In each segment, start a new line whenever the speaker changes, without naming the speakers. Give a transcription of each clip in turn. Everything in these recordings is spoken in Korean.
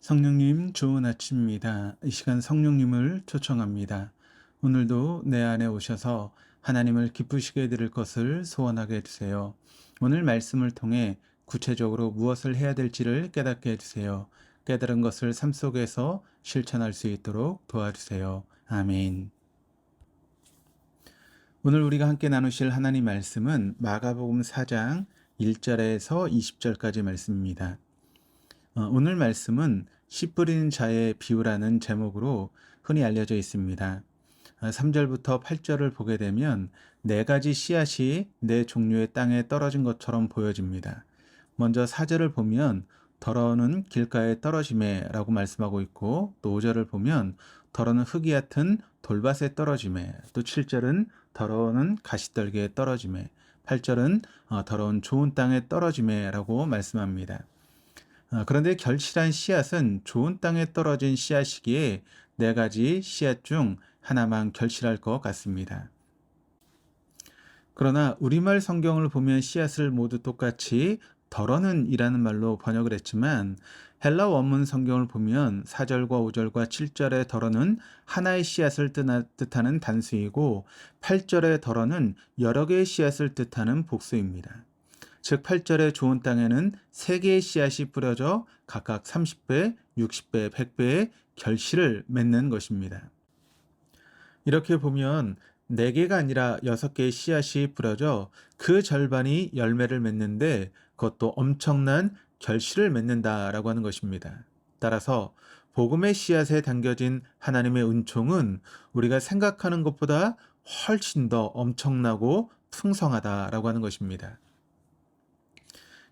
성령님 좋은 아침입니다. 이 시간 성령님을 초청합니다. 오늘도 내 안에 오셔서 하나님을 기쁘시게 드릴 것을 소원하게 해주세요. 오늘 말씀을 통해 구체적으로 무엇을 해야 될지를 깨닫게 해주세요. 깨달은 것을 삶 속에서 실천할 수 있도록 도와주세요. 아멘. 오늘 우리가 함께 나누실 하나님 말씀은 마가복음 4장 1절에서 20절까지 말씀입니다. 어, 오늘 말씀은 씨 뿌리는 자의 비유라는 제목으로 흔히 알려져 있습니다. 3절부터 8절을 보게 되면 네 가지 씨앗이 네 종류의 땅에 떨어진 것처럼 보여집니다. 먼저 4절을 보면 더러는 길가에 떨어짐에 라고 말씀하고 있고 또 5절을 보면 더러는 흙이 얕은 돌밭에 떨어짐에 또 7절은 더러는 가시떨기에 떨어짐에 8절은 어, 더러운 좋은 땅에 떨어짐에 라고 말씀합니다. 어, 그런데 결실한 씨앗은 좋은 땅에 떨어진 씨앗이기에 네 가지 씨앗 중 하나만 결실할 것 같습니다. 그러나 우리말 성경을 보면 씨앗을 모두 똑같이 덜어는 이라는 말로 번역을 했지만 헬라 원문 성경을 보면 4절과 5절과 7절의 덜어는 하나의 씨앗을 뜻하는 단수이고 8절의 덜어는 여러 개의 씨앗을 뜻하는 복수입니다. 즉 8절의 좋은 땅에는 3개의 씨앗이 뿌려져 각각 30배, 60배, 100배의 결실을 맺는 것입니다. 이렇게 보면 4개가 아니라 6개의 씨앗이 뿌려져 그 절반이 열매를 맺는데 그것도 엄청난 결실을 맺는다라고 하는 것입니다. 따라서 복음의 씨앗에 담겨진 하나님의 은총은 우리가 생각하는 것보다 훨씬 더 엄청나고 풍성하다라고 하는 것입니다.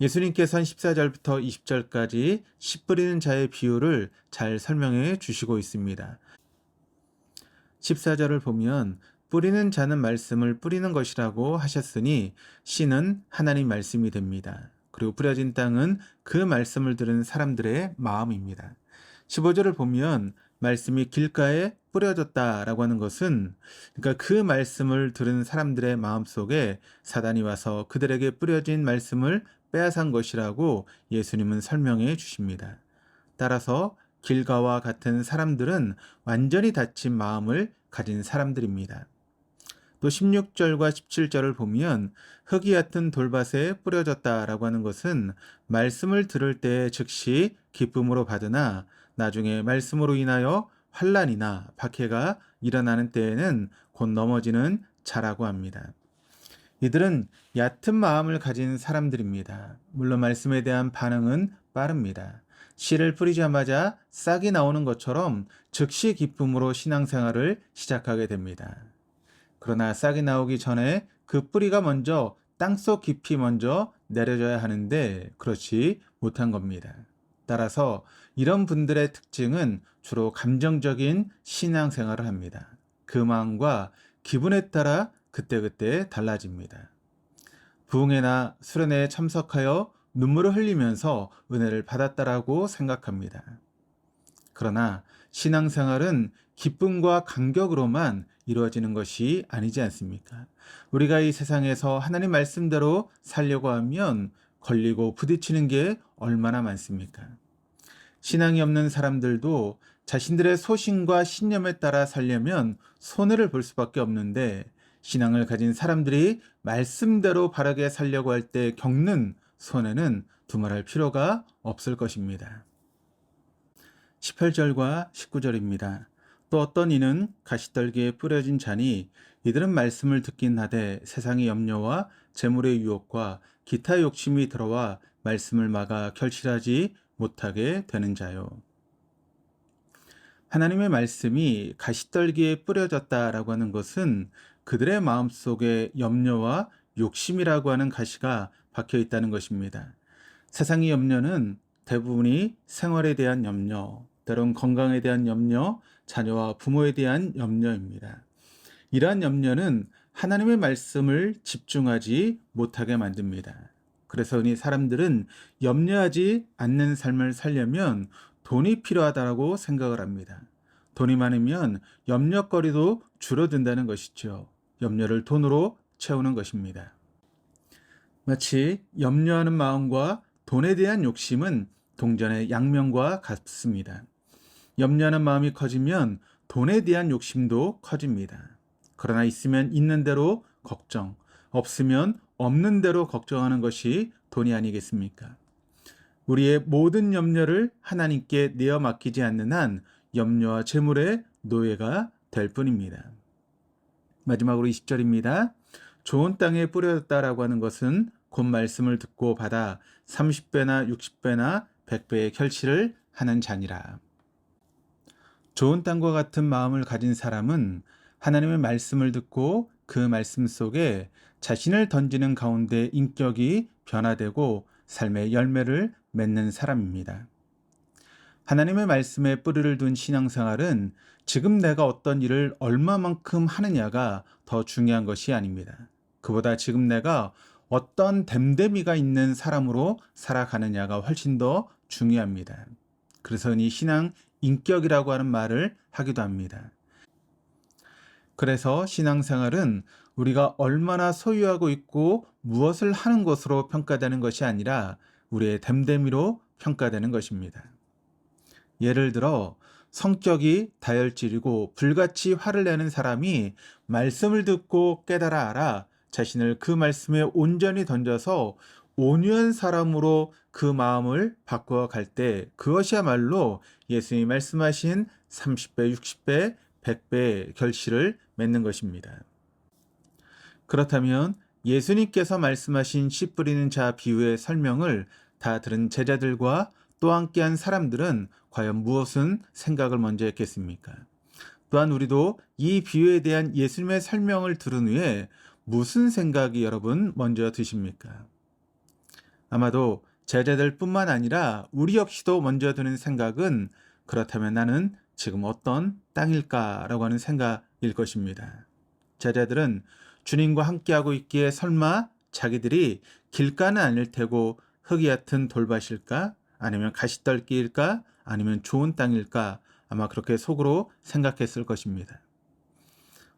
예수님께서는 14절부터 20절까지 씨 뿌리는 자의 비유를 잘 설명해 주시고 있습니다. 14절을 보면 뿌리는 자는 말씀을 뿌리는 것이라고 하셨으니 씨는 하나님 말씀이 됩니다. 그리고 뿌려진 땅은 그 말씀을 들은 사람들의 마음입니다. 15절을 보면 말씀이 길가에 뿌려졌다라고 하는 것은 그러니까 그 말씀을 들은 사람들의 마음 속에 사단이 와서 그들에게 뿌려진 말씀을 빼앗은 것이라고 예수님은 설명해 주십니다. 따라서 길가와 같은 사람들은 완전히 닫힌 마음을 가진 사람들입니다. 또 16절과 17절을 보면 흙이 얕은 돌밭에 뿌려졌다라고 하는 것은 말씀을 들을 때 즉시 기쁨으로 받으나 나중에 말씀으로 인하여 환란이나 박해가 일어나는 때에는 곧 넘어지는 자라고 합니다. 이들은 얕은 마음을 가진 사람들입니다. 물론 말씀에 대한 반응은 빠릅니다. 씨를 뿌리자마자 싹이 나오는 것처럼 즉시 기쁨으로 신앙생활을 시작하게 됩니다. 그러나 싹이 나오기 전에 그 뿌리가 먼저 땅속 깊이 먼저 내려져야 하는데 그렇지 못한 겁니다. 따라서 이런 분들의 특징은 주로 감정적인 신앙생활을 합니다. 그 마음과 기분에 따라 그때그때 달라집니다. 부흥회나 수련회에 참석하여 눈물을 흘리면서 은혜를 받았다라고 생각합니다. 그러나 신앙생활은 기쁨과 감격으로만 이루어지는 것이 아니지 않습니까? 우리가 이 세상에서 하나님 말씀대로 살려고 하면 걸리고 부딪히는 게 얼마나 많습니까? 신앙이 없는 사람들도 자신들의 소신과 신념에 따라 살려면 손해를 볼 수밖에 없는데 신앙을 가진 사람들이 말씀대로 바르게 살려고 할 때 겪는 손해는 두말할 필요가 없을 것입니다. 18절과 19절입니다. 또 어떤 이는 가시떨기에 뿌려진 자니 이들은 말씀을 듣긴 하되 세상의 염려와 재물의 유혹과 기타 욕심이 들어와 말씀을 막아 결실하지 못하게 되는 자요. 하나님의 말씀이 가시떨기에 뿌려졌다라고 하는 것은 그들의 마음속에 염려와 욕심이라고 하는 가시가 박혀 있다는 것입니다. 세상의 염려는 대부분이 생활에 대한 염려, 때론 건강에 대한 염려, 자녀와 부모에 대한 염려입니다. 이러한 염려는 하나님의 말씀을 집중하지 못하게 만듭니다. 그래서 이 사람들은 염려하지 않는 삶을 살려면 돈이 필요하다고 생각을 합니다. 돈이 많으면 염려거리도 줄어든다는 것이죠. 염려를 돈으로 채우는 것입니다. 마치 염려하는 마음과 돈에 대한 욕심은 동전의 양면과 같습니다. 염려하는 마음이 커지면 돈에 대한 욕심도 커집니다. 그러나 있으면 있는 대로 걱정, 없으면 없는 대로 걱정하는 것이 돈이 아니겠습니까? 우리의 모든 염려를 하나님께 내어 맡기지 않는 한 염려와 재물의 노예가 될 뿐입니다. 마지막으로 20절입니다. 좋은 땅에 뿌려졌다라고 하는 것은 곧 말씀을 듣고 받아 30배나 60배나 100배의 결실을 하는 자니라. 좋은 땅과 같은 마음을 가진 사람은 하나님의 말씀을 듣고 그 말씀 속에 자신을 던지는 가운데 인격이 변화되고 삶의 열매를 맺는 사람입니다. 하나님의 말씀에 뿌리를 둔 신앙생활은 지금 내가 어떤 일을 얼마만큼 하느냐가 더 중요한 것이 아닙니다. 그보다 지금 내가 어떤 댐댐이가 있는 사람으로 살아가느냐가 훨씬 더 중요합니다. 그래서 이 신앙 인격이라고 하는 말을 하기도 합니다. 그래서 신앙생활은 우리가 얼마나 소유하고 있고 무엇을 하는 것으로 평가되는 것이 아니라 우리의 댐댐이로 평가되는 것입니다. 예를 들어 성격이 다혈질이고 불같이 화를 내는 사람이 말씀을 듣고 깨달아 알아 자신을 그 말씀에 온전히 던져서 온유한 사람으로 그 마음을 바꾸어 갈 때 그것이야말로 예수님이 말씀하신 30배, 60배, 100배의 결실을 맺는 것입니다. 그렇다면 예수님께서 말씀하신 씨 뿌리는 자 비유의 설명을 다 들은 제자들과 또 함께한 사람들은 과연 무엇은 생각을 먼저 했겠습니까? 또한 우리도 이 비유에 대한 예수님의 설명을 들은 후에 무슨 생각이 여러분 먼저 드십니까? 아마도 제자들뿐만 아니라 우리 역시도 먼저 드는 생각은 그렇다면 나는 지금 어떤 땅일까라고 하는 생각일 것입니다. 제자들은 주님과 함께하고 있기에 설마 자기들이 길가는 아닐 테고 흙이 얕은 돌밭일까? 아니면 가시떨기일까? 아니면 좋은 땅일까? 아마 그렇게 속으로 생각했을 것입니다.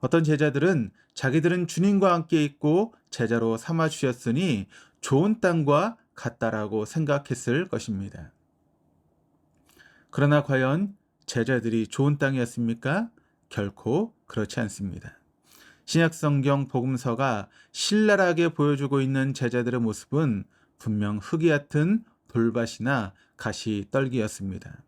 어떤 제자들은 자기들은 주님과 함께 있고 제자로 삼아 주셨으니 좋은 땅과 같다라고 생각했을 것입니다. 그러나 과연 제자들이 좋은 땅이었습니까? 결코 그렇지 않습니다. 신약성경 복음서가 신랄하게 보여주고 있는 제자들의 모습은 분명 흙이 얕은 돌밭이나 가시 떨기였습니다.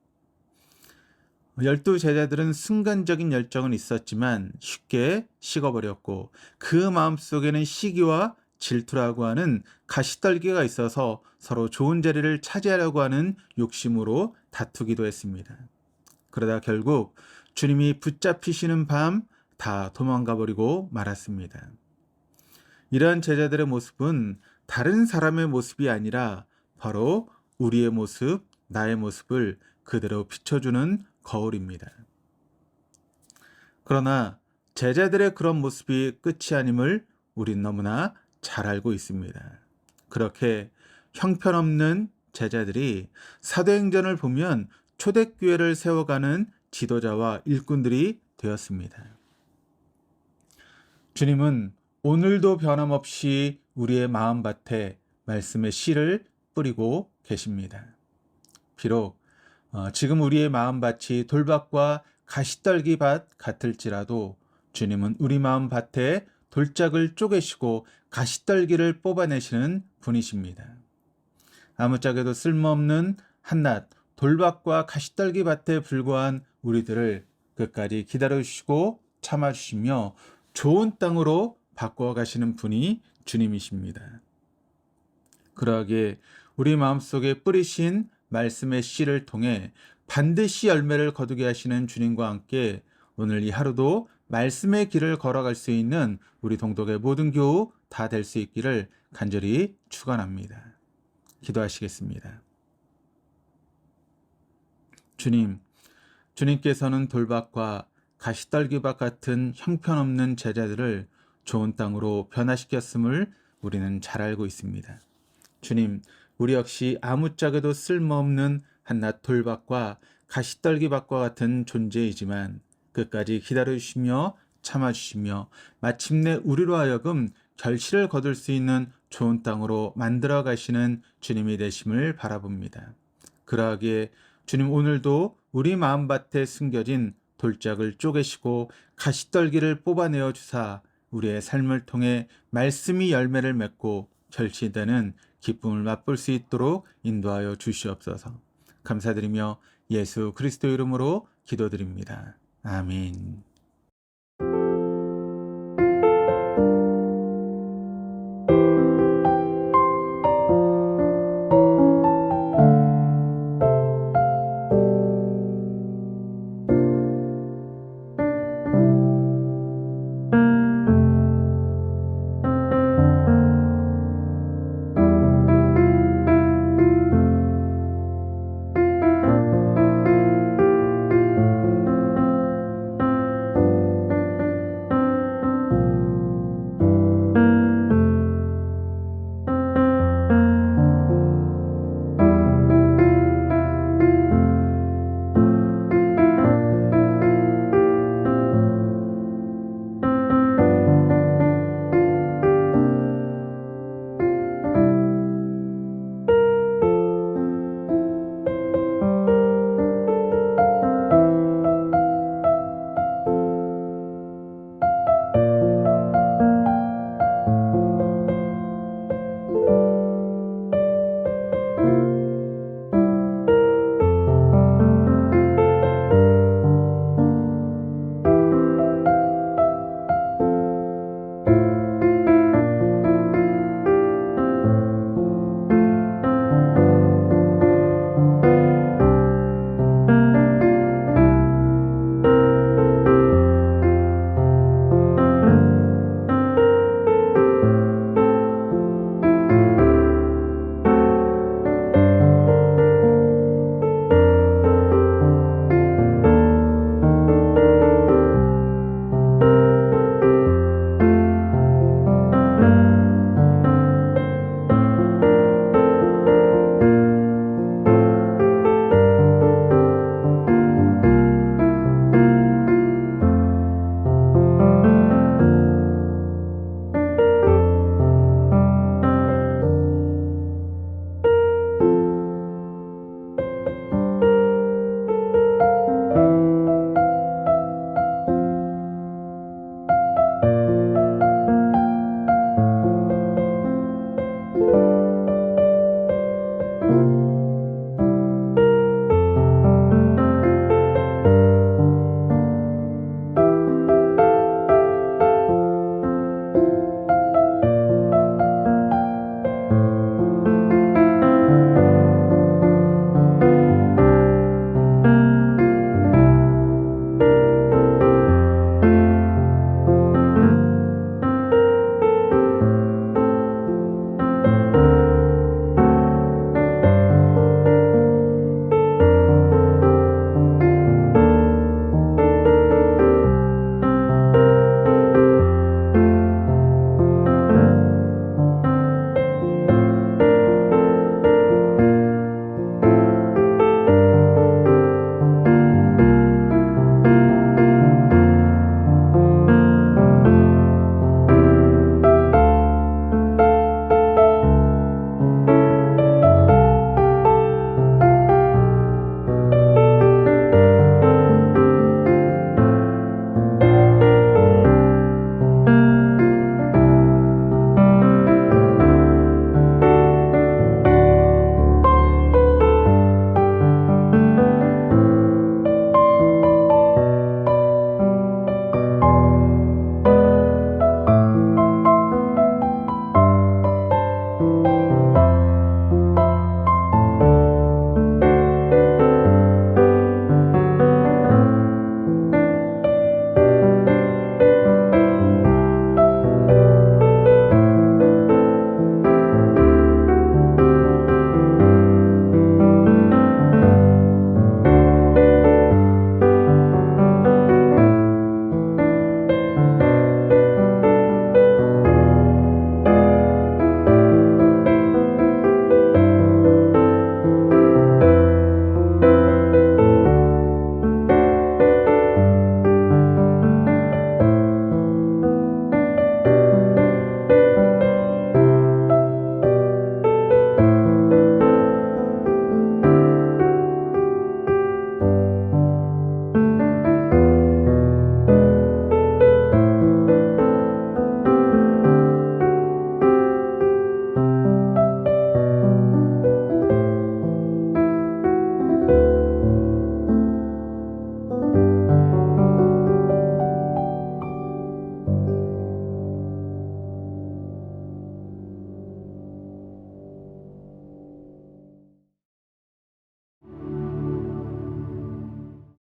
열두 제자들은 순간적인 열정은 있었지만 쉽게 식어버렸고 그 마음속에는 시기와 질투라고 하는 가시떨기가 있어서 서로 좋은 자리를 차지하려고 하는 욕심으로 다투기도 했습니다. 그러다 결국 주님이 붙잡히시는 밤 다 도망가 버리고 말았습니다. 이러한 제자들의 모습은 다른 사람의 모습이 아니라 바로 우리의 모습, 나의 모습을 그대로 비춰주는 거울입니다. 그러나 제자들의 그런 모습이 끝이 아님을 우린 너무나 잘 알고 있습니다. 그렇게 형편없는 제자들이 사도행전을 보면 초대교회를 세워가는 지도자와 일꾼들이 되었습니다. 주님은 오늘도 변함없이 우리의 마음밭에 말씀의 씨를 뿌리고 계십니다. 비록 어, 지금 우리의 마음밭이 돌밭과 가시떨기밭 같을지라도 주님은 우리 마음밭에 돌짝을 쪼개시고 가시떨기를 뽑아내시는 분이십니다. 아무짝에도 쓸모없는 한낱 돌밭과 가시떨기 밭에 불과한 우리들을 끝까지 기다려주시고 참아주시며 좋은 땅으로 바꿔 가시는 분이 주님이십니다. 그러하기에 우리 마음속에 뿌리신 말씀의 씨를 통해 반드시 열매를 거두게 하시는 주님과 함께 오늘 이 하루도 말씀의 길을 걸어갈 수 있는 우리 동독의 모든 교우 다 될 수 있기를 간절히 축원합니다. 기도하시겠습니다. 주님, 주님께서는 돌밭과 가시떨기밭 같은 형편없는 제자들을 좋은 땅으로 변화시켰음을 우리는 잘 알고 있습니다. 주님, 우리 역시 아무짝에도 쓸모없는 한낱 돌밭과 가시떨기밭과 같은 존재이지만 끝까지 기다려주시며 참아주시며 마침내 우리로 하여금 결실을 거둘 수 있는 좋은 땅으로 만들어 가시는 주님이 되심을 바라봅니다. 그러하기에 주님 오늘도 우리 마음밭에 숨겨진 돌짝을 쪼개시고 가시떨기를 뽑아내어 주사 우리의 삶을 통해 말씀이 열매를 맺고 결실되는 기쁨을 맛볼 수 있도록 인도하여 주시옵소서. 감사드리며 예수 그리스도 이름으로 기도드립니다. 아멘.